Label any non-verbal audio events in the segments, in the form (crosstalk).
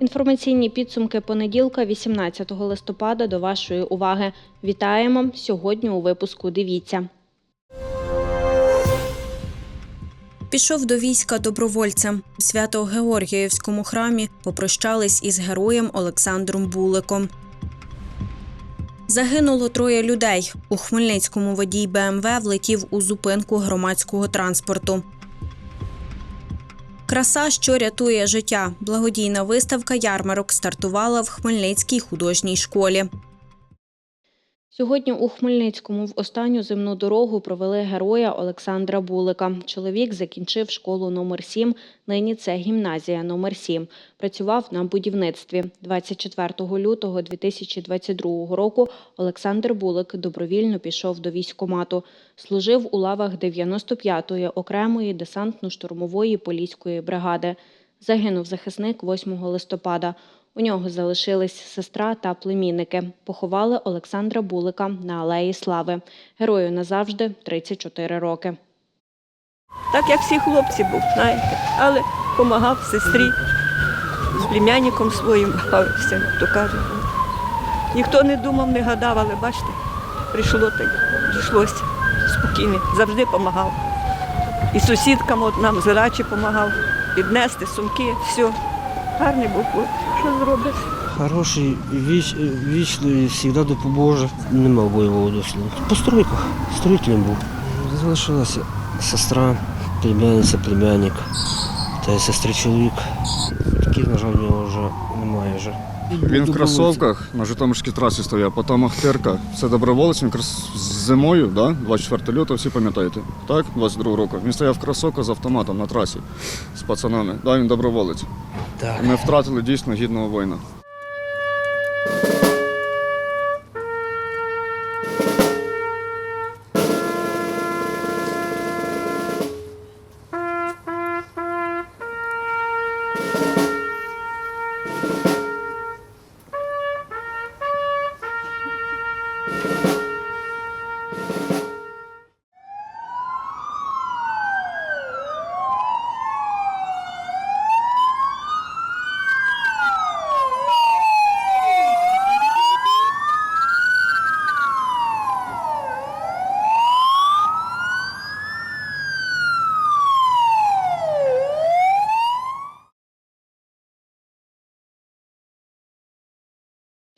Інформаційні підсумки понеділка, 18 листопада, до вашої уваги. Вітаємо сьогодні у випуску. Дивіться. Пішов до війська добровольцем. У Свято-Георгіївському храмі попрощались із героєм Олександром Буликом. Загинуло троє людей. У Хмельницькому водій БМВ влетів у зупинку громадського транспорту. Краса, що рятує життя. Благодійна виставка ярмарок стартувала в Хмельницькій художній школі. Сьогодні у Хмельницькому в останню земну дорогу провели героя Олександра Булика. Чоловік закінчив школу номер 7, нині це гімназія номер 7. Працював на будівництві. 24 лютого 2022 року Олександр Булик добровільно пішов до військкомату. Служив у лавах 95-ї окремої десантно-штурмової поліської бригади. Загинув захисник 8 листопада. У нього залишились сестра та племінники. Поховали Олександра Булика на Алеї Слави. Герою назавжди 34 роки. Так як всі хлопці був, знаєте, але допомагав сестрі, з племянником своїм бавився, то кажуть. Ніхто не думав, не гадав, але бачите, прийшло та й спокійно, завжди допомагав. І сусідкам от нам зирачі допомагав піднести сумки, все. Гарний був хлопець. Що зробиш? Хороший, віч, вічний, завжди допоможе. Не мав бойового досвіду. По стройках, строїтелем був. Залишилася сестра, племянниця, племянник та й сестри чоловік. Таких, на жаль, в нього вже немає вже. Він в кросовках на Житомирській трасі стояв, потім Ахтирка. Це доброволець, він крос... зимою, да? 24 лютого, всі пам'ятаєте, так? 22 року. Він стояв в кросовках з автоматом на трасі з пацанами. Да, він доброволець. Так. Ми втратили дійсно гідного воїна.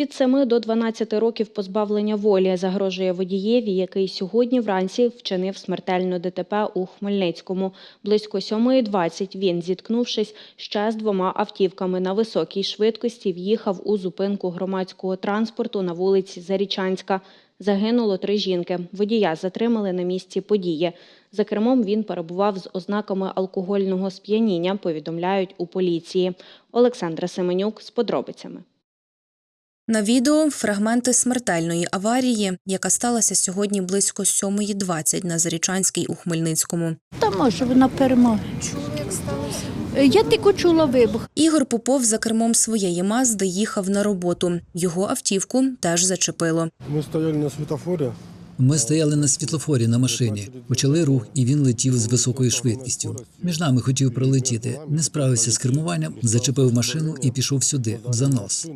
Від 7 до 12 років позбавлення волі загрожує водієві, який сьогодні вранці вчинив смертельну ДТП у Хмельницькому. Близько 7.20 він, зіткнувшись ще з двома автівками на високій швидкості, в'їхав у зупинку громадського транспорту на вулиці Зарічанська. Загинуло три жінки. Водія затримали на місці події. За кермом він перебував з ознаками алкогольного сп'яніння, повідомляють у поліції. Олександра Семенюк з подробицями. На відео фрагменти смертельної аварії, яка сталася сьогодні близько 7.20 на Зарічанській у Хмельницькому. Та може вона сталося? Я тільки чула вибух. Ігор Попов за кермом своєї Мазди їхав на роботу. Його автівку теж зачепило. Ми стояли на світофорі. Ми стояли на світлофорі на машині, почали рух, і він летів з високою швидкістю. Між нами хотів пролетіти, не справився з кермуванням, зачепив машину і пішов сюди, в занос.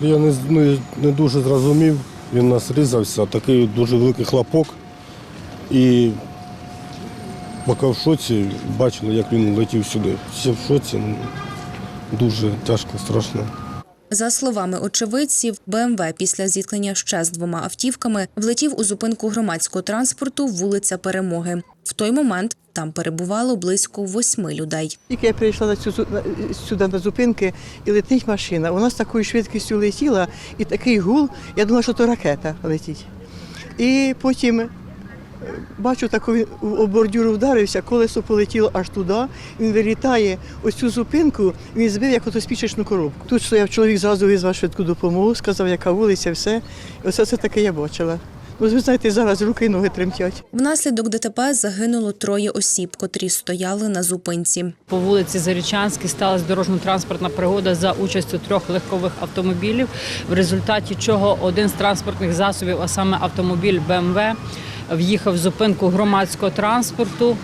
Я не, не, не дуже зрозумів, він нас різався, такий дуже великий хлопок. І поки в шоці бачили, як він летів сюди. Всі в шоці, ну, дуже тяжко, страшно. За словами очевидців, БМВ після зіткнення ще з двома автівками влетів у зупинку громадського транспорту вулиця Перемоги. В той момент там перебувало близько восьми людей. Тільки я прийшла на цю сюди на зупинки і летить машина. Вона з такою швидкістю летіла, і такий гул, я думала, що то ракета летить. І потім бачу, таку він у бордюру вдарився, колесо полетіло аж туди. Він вилітає ось цю зупинку, він збив як ото спічечну коробку. Тут стояв чоловік, зразу визвав швидку допомогу, сказав, яка вулиця, все. І оце це таке я бачила. Ось ви знаєте, зараз руки і ноги тремтять. Внаслідок ДТП загинуло троє осіб, котрі стояли на зупинці. По вулиці Зарічанській сталася дорожньо-транспортна пригода за участю трьох легкових автомобілів, в результаті чого один з транспортних засобів, а саме автомобіль БМВ, в'їхав в зупинку громадського транспорту.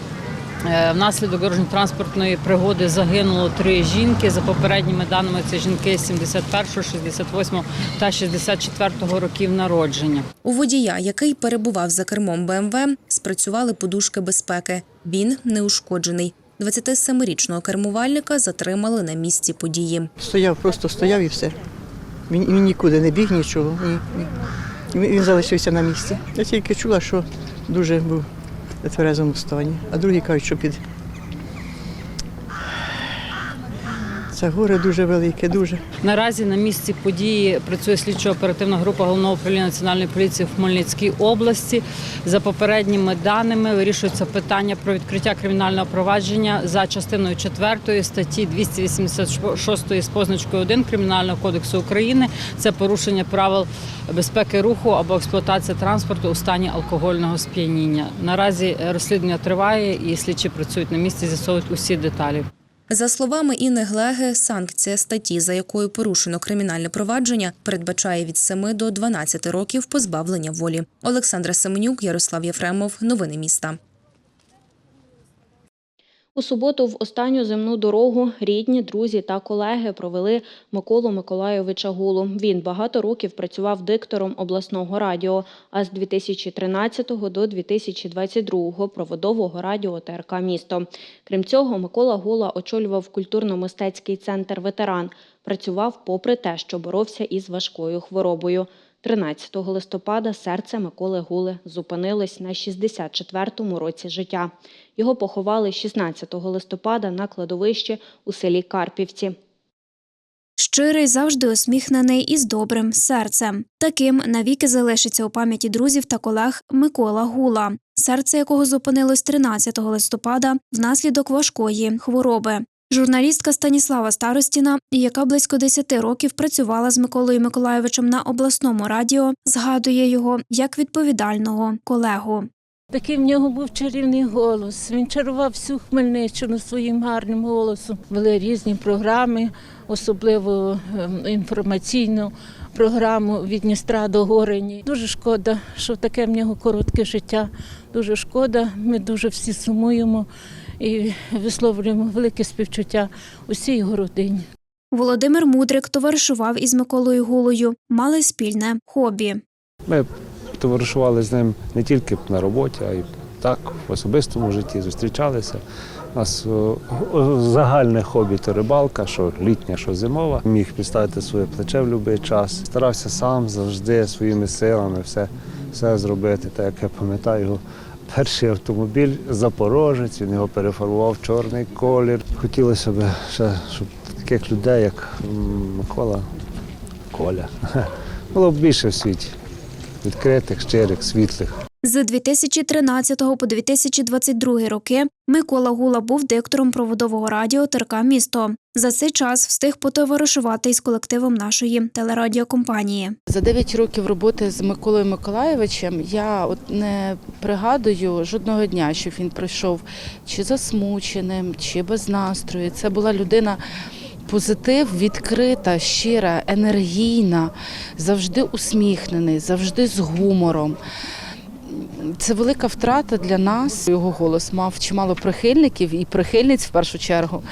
Е, Внаслідок дорожньо-транспортної пригоди загинуло три жінки. За попередніми даними, це жінки 71, 68 та 64 років народження. У водія, який перебував за кермом БМВ, спрацювали подушки безпеки. Він не ушкоджений. 27-річного кермувальника затримали на місці події. Стояв, просто стояв і все. Він, він нікуди не біг, нічого. Ні, ні. Він, залишився на місці. Я тільки чула, що дуже був в тверезому стані. А другі кажуть, що під. Це горе дуже велике, дуже. Наразі на місці події працює слідчо-оперативна група головного управління національної поліції в Хмельницькій області. За попередніми даними вирішується питання про відкриття кримінального провадження за частиною 4 статті 286 з позначкою 1 Кримінального кодексу України. Це порушення правил безпеки руху або експлуатація транспорту у стані алкогольного сп'яніння. Наразі розслідування триває і слідчі працюють на місці, з'ясовують усі деталі. За словами Інни Глеги, санкція статті, за якою порушено кримінальне провадження, передбачає від 7 до 12 років позбавлення волі. Олександра Семенюк, Ярослав Єфремов. Новини міста. У суботу в останню земну дорогу рідні, друзі та колеги провели Миколу Миколайовича Гулу. Він багато років працював диктором обласного радіо, а з 2013 до 2022 проводового радіо ТРК «Місто». Крім цього, Микола Гула очолював культурно-мистецький центр «Ветеран». Працював попри те, що боровся із важкою хворобою. 13 листопада серце Миколи Гули зупинилось на 64-му році життя. Його поховали 16 листопада на кладовищі у селі Карпівці. Щирий, завжди усміхнений і з добрим серцем. Таким навіки залишиться у пам'яті друзів та колег Микола Гула, серце якого зупинилось 13 листопада внаслідок важкої хвороби. Журналістка Станіслава Старостіна, яка близько 10 років працювала з Миколою Миколайовичем на обласному радіо, згадує його як відповідального колегу. Такий в нього був чарівний голос. Він чарував всю Хмельниччину своїм гарним голосом. Були різні програми, особливо ем, інформаційну програму від Дністра до Горені. Дуже шкода, що таке в нього коротке життя. Дуже шкода. Ми дуже всі сумуємо і висловлюємо велике співчуття усій його родині. Володимир Мудрик товаришував із Миколою Гулою, мали спільне хобі. Ми товаришували з ним не тільки на роботі, а й так, в особистому житті зустрічалися. У нас о, загальне хобі то рибалка, що літня, що зимова. Міг підставити своє плече в будь-який час. Старався сам завжди своїми силами все, все зробити. Так як я пам'ятаю його перший автомобіль Запорожець, він його перефарбував в чорний колір. Хотілося б ще, щоб таких людей, як Микола, Коля, (laughs) було б більше в світі. Відкритих, щирих, світлих. З 2013 по 2022 роки Микола Гула був диктором проводового радіо ТРК «Місто». За цей час встиг потоваришувати із колективом нашої телерадіокомпанії. За 9 років роботи з Миколою Миколаєвичем я от не пригадую жодного дня, щоб він прийшов чи засмученим, чи без настрою. Це була людина. Позитив, відкрита, щира, енергійна, завжди усміхнений, завжди з гумором. Це велика втрата для нас. Його голос мав чимало прихильників і прихильниць в першу чергу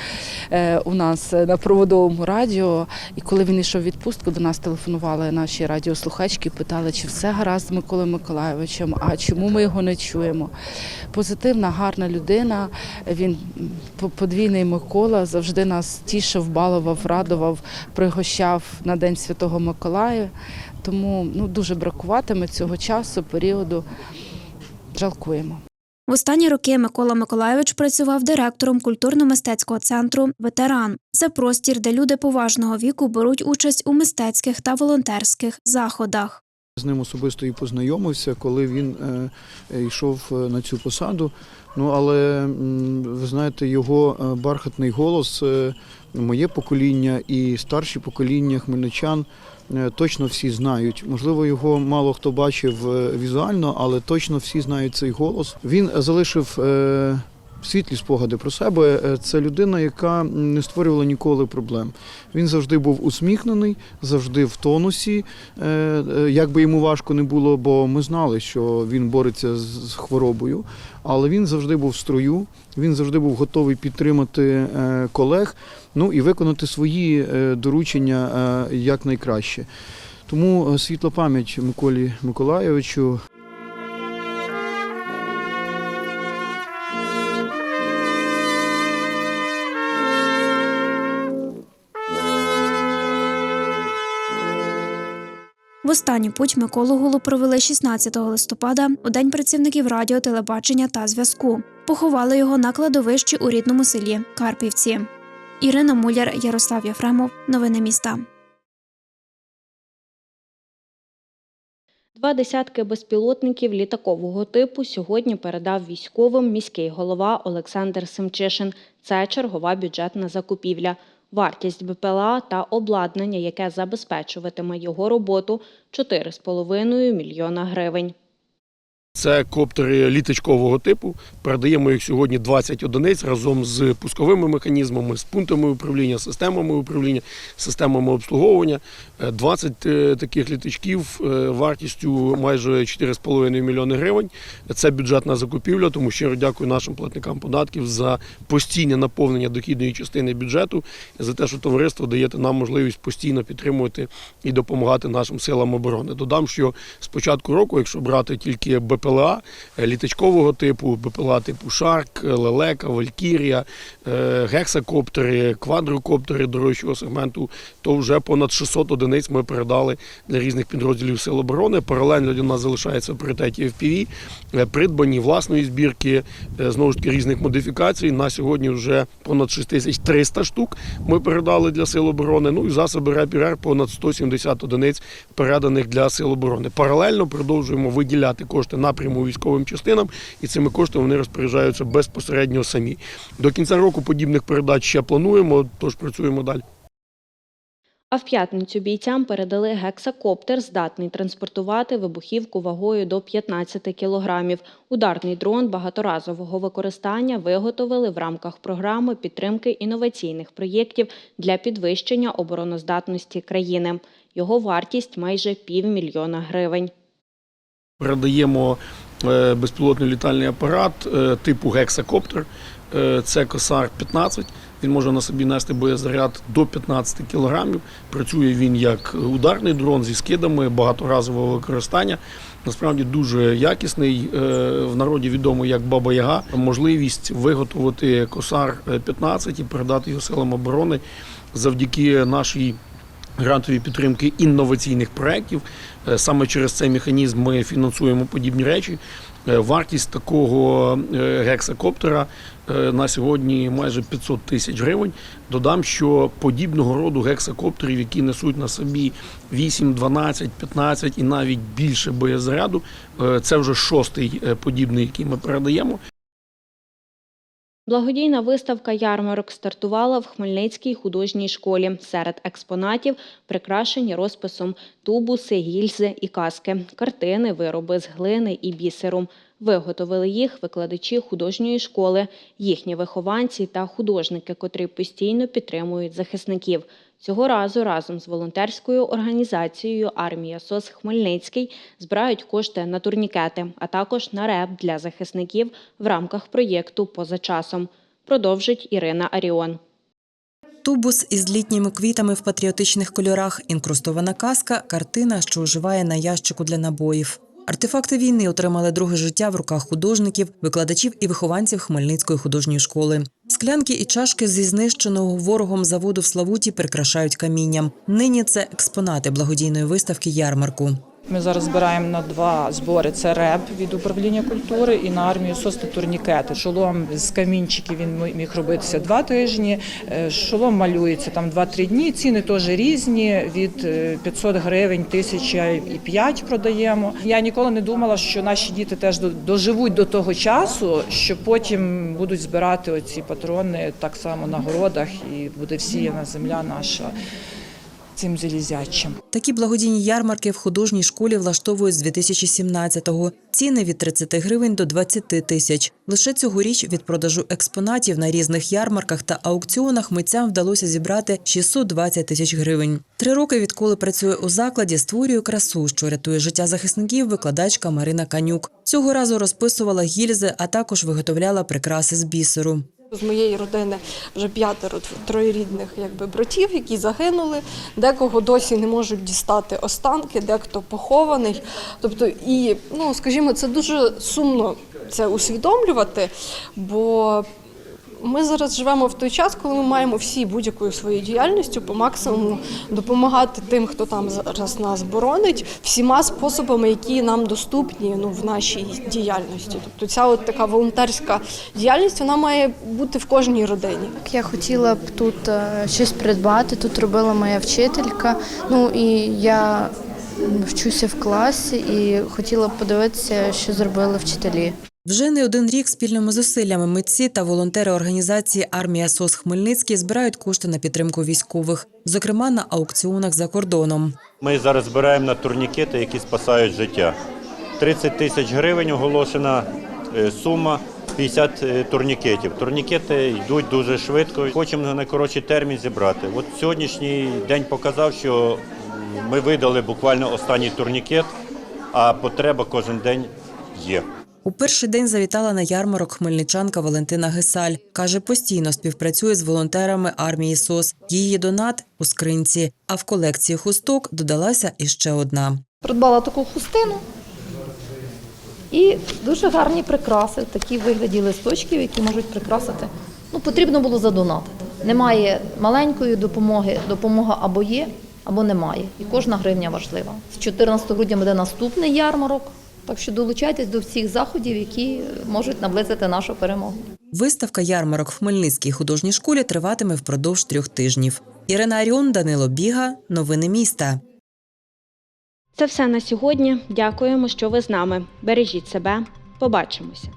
е, у нас на проводовому радіо. І коли він йшов в відпустку, до нас телефонували наші радіослухачки, питали, чи все гаразд з Миколою Миколайовичем, а чому ми його не чуємо. Позитивна, гарна людина. Він подвійний Микола, завжди нас тішив, балував, радував, пригощав на День Святого Миколая. Тому ну, дуже бракуватиме цього часу, періоду. Жалкуємо. В останні роки Микола Миколайович працював директором культурно-мистецького центру Ветеран. Це простір, де люди поважного віку беруть участь у мистецьких та волонтерських заходах. З ним особисто і познайомився, коли він е, е, йшов е, на цю посаду. Ну але ви знаєте, його бархатний голос, моє покоління і старші покоління хмельничан е, точно всі знають. Можливо, його мало хто бачив е, візуально, але точно всі знають цей голос. Він залишив. Світлі спогади про себе Е, це людина, яка не створювала ніколи проблем. Він завжди був усміхнений, завжди в тонусі. Е, е, Як би йому важко не було, бо ми знали, що він бореться з хворобою, але він завжди був в строю, він завжди був готовий підтримати колег, ну і виконати свої доручення якнайкраще. Тому світла пам'ять Миколі Миколайовичу. Останню путь Миколу Гулу провели 16 листопада у День працівників радіо, телебачення та зв'язку. Поховали його на кладовищі у рідному селі Карпівці. Ірина Муляр, Ярослав Єфремов. Новини міста. Два десятки безпілотників літакового типу сьогодні передав військовим міський голова Олександр Семчишин. Це чергова бюджетна закупівля. Вартість БПЛА та обладнання, яке забезпечуватиме його роботу, 4,5 мільйона гривень. Це коптери літачкового типу. Передаємо їх сьогодні 20 одиниць разом з пусковими механізмами, з пунктами управління, системами управління, системами обслуговування. Е, 20 е, таких літачків е, вартістю майже 4,5 мільйони гривень. Це бюджетна закупівля, тому щиро дякую нашим платникам податків за постійне наповнення дохідної частини бюджету, за те, що товариство даєте нам можливість постійно підтримувати і допомагати нашим силам оборони. Додам, що з початку року, якщо брати тільки БПЛА е, літачкового типу, БПЛА типу Шарк, е, Лелека, Валькірія, е, гексакоптери, квадрокоптери дорожчого сегменту, то вже понад 600 одиниць ми передали для різних підрозділів Сил оборони. Паралельно для нас залишається в пріоритеті FPV, придбані власної збірки, знову ж таки різних модифікацій. На сьогодні вже понад 6300 штук ми передали для Сил оборони. Ну і засоби РЕПІРЕР понад 170 одиниць переданих для Сил оборони. Паралельно продовжуємо виділяти кошти напряму військовим частинам, і цими коштами вони розпоряджаються безпосередньо самі. До кінця року подібних передач ще плануємо, тож працюємо далі. А в п'ятницю бійцям передали гексакоптер, здатний транспортувати вибухівку вагою до 15 кілограмів. Ударний дрон багаторазового використання виготовили в рамках програми підтримки інноваційних проєктів для підвищення обороноздатності країни. Його вартість майже півмільйона гривень. Передаємо е, безпілотний літальний апарат е, типу гексакоптер. Е, Це Косар 15. Він може на собі нести боєзаряд до 15 кілограмів. Працює він як ударний дрон зі скидами багаторазового використання. Насправді дуже якісний. В народі відомий як Баба Яга. Можливість виготовити Косар 15 і передати його силам оборони завдяки нашій грантовій підтримки інноваційних проєктів. Е, Саме через цей механізм ми фінансуємо подібні речі. Е, Вартість такого е, гексакоптера на сьогодні майже 500 тисяч гривень. Додам, що подібного роду гексакоптерів, які несуть на собі 8, 12, 15 і навіть більше боєзаряду, це вже шостий подібний, який ми передаємо. Благодійна виставка ярмарок стартувала в Хмельницькій художній школі. Серед експонатів прикрашені розписом тубуси, гільзи і каски, картини, вироби з глини і бісеру. Виготовили їх викладачі художньої школи, їхні вихованці та художники, котрі постійно підтримують захисників. Цього разу разом з волонтерською організацією Армія СОС Хмельницький збирають кошти на турнікети, а також на реп для захисників в рамках проєкту Поза часом. Продовжить Ірина Аріон. Тубус із літніми квітами в патріотичних кольорах, інкрустована каска, картина, що оживає на ящику для набоїв. Артефакти війни отримали друге життя в руках художників, викладачів і вихованців Хмельницької художньої школи. Склянки і чашки зі знищеного ворогом заводу в Славуті прикрашають камінням. Нині це експонати благодійної виставки ярмарку. Ми зараз збираємо на два збори. Це РЕБ від управління культури і на армію СОС та турнікети. Шолом з камінчиків він міг робитися два тижні. е, Шолом малюється там 2-3 дні. Ціни теж різні. Від е, 500 гривень, 1000 і 5 продаємо. Я ніколи не думала, що наші діти теж доживуть до того часу, що потім будуть збирати оці патрони так само на городах, і буде всіяна земля наша цим залізячим. Такі благодійні ярмарки в художній школі влаштовують з 2017-го. Ціни від 30 гривень до 20 тисяч. Лише цьогоріч від продажу експонатів на різних ярмарках та аукціонах митцям вдалося зібрати 620 тисяч гривень. Три роки відколи працює у закладі, створює красу, що рятує життя захисників, викладачка Марина Канюк. Цього разу розписувала гільзи, а також виготовляла прикраси з бісеру. З моєї родини вже п'ятеро троєрідних якби, братів, які загинули. Декого досі не можуть дістати останки, дехто похований. Тобто, і, ну, скажімо, це дуже сумно це усвідомлювати, бо ми зараз живемо в той час, коли ми маємо всі будь-якою своєю діяльністю по максимуму допомагати тим, хто там зараз нас боронить, всіма способами, які нам доступні ну, в нашій діяльності. Тобто ця от така волонтерська діяльність вона має бути в кожній родині. Я хотіла б тут е, щось придбати. Тут робила моя вчителька. Ну і я вчуся в класі і хотіла б подивитися, що зробили вчителі. Вже не один рік спільними зусиллями митці та волонтери організації Армія СОС Хмельницький збирають кошти на підтримку військових, зокрема на аукціонах за кордоном. Ми зараз збираємо на турнікети, які спасають життя. 30 тисяч гривень оголошена е, сума. 50 е, турнікетів. Турнікети йдуть дуже швидко. Хочемо на найкоротший термін зібрати. От сьогоднішній день показав, що ми видали буквально останній турнікет, а потреба кожен день є. У перший день завітала на ярмарок хмельничанка Валентина Гесаль. Каже, постійно співпрацює з волонтерами армії СОС. Її донат у скринці, а в колекції хусток додалася іще одна. Придбала таку хустину і дуже гарні прикраси, такі вигляді листочків, які можуть прикрасити. Ну, потрібно було задонатити. Немає маленької допомоги, допомога або є, або немає. І кожна гривня важлива. З 14 грудня буде наступний ярмарок. Так що долучайтесь до всіх заходів, які можуть наблизити нашу перемогу. Виставка ярмарок в Хмельницькій художній школі триватиме впродовж трьох тижнів. Ірина Аріон, Данило Біга. Новини міста. Це все на сьогодні. Дякуємо, що ви з нами. Бережіть себе. Побачимося.